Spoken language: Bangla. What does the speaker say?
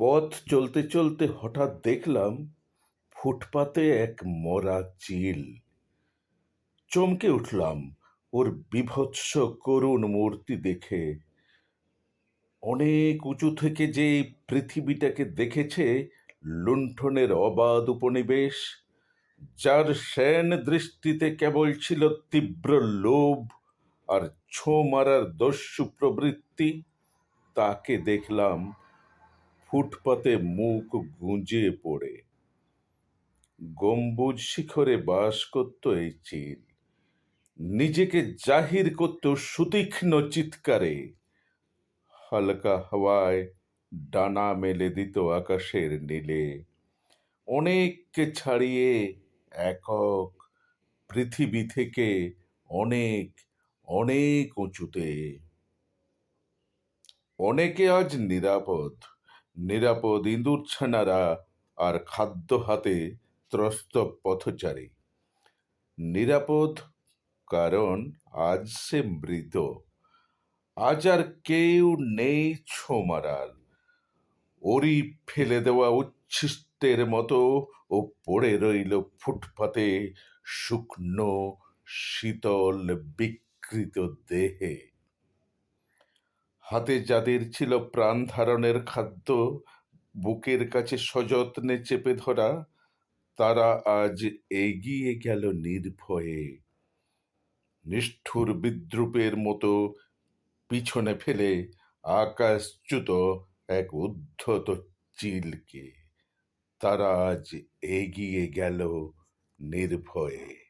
পথ চলতে চলতে হঠাৎ দেখলাম ফুটপাতে এক মরা চিল। চমকে উঠলাম ওর বিভৎস করুণ মূর্তি দেখে। অনেক উঁচু থেকে যে পৃথিবীটাকে দেখেছে লুণ্ঠনের অবাধ উপনিবেশ, যার শ্যান দৃষ্টিতে কেবল ছিল তীব্র লোভ আর ছো মারার দস্যু প্রবৃত্তি, তাকে দেখলাম ফুটপাতে মুখ গুঁজে পড়ে। গম্বুজ শিখরে বাস করত এই চিল। নিজেকে জাহির করত সুতীক্ষ্ণ চিৎকারে। হালকা হাওয়ায় ডানা মেলে দিত আকাশের নীলে। অনেককে ছাড়িয়ে একক পৃথিবী থেকে অনেক অনেক উঁচুতে। অনেকে আজ নিরাপদ। নিরাপদ ইঁদুর ছানারা আর খাদ্য হাতে ত্রস্ত পথচারী। নিরাপদ কারণ আজ সে মৃত। আজ আর কেউ নেই ছো মারার। ওরই ফেলে দেওয়া উচ্ছিষ্টের মতো ও পড়ে রইল ফুটপাতে শুকনো, শীতল, বিকৃত দেহে। হাতে যাদের ছিল প্রাণ ধারণের খাদ্য, বুকের কাছে সযত্নে চেপে ধরা, তারা আজ এগিয়ে গেল নির্ভয়ে। নিষ্ঠুর বিদ্রুপের মতো পিছনে ফেলে আকাশচ্যুত এক উদ্ধত চিলকে। তারা আজ এগিয়ে গেল নির্ভয়ে।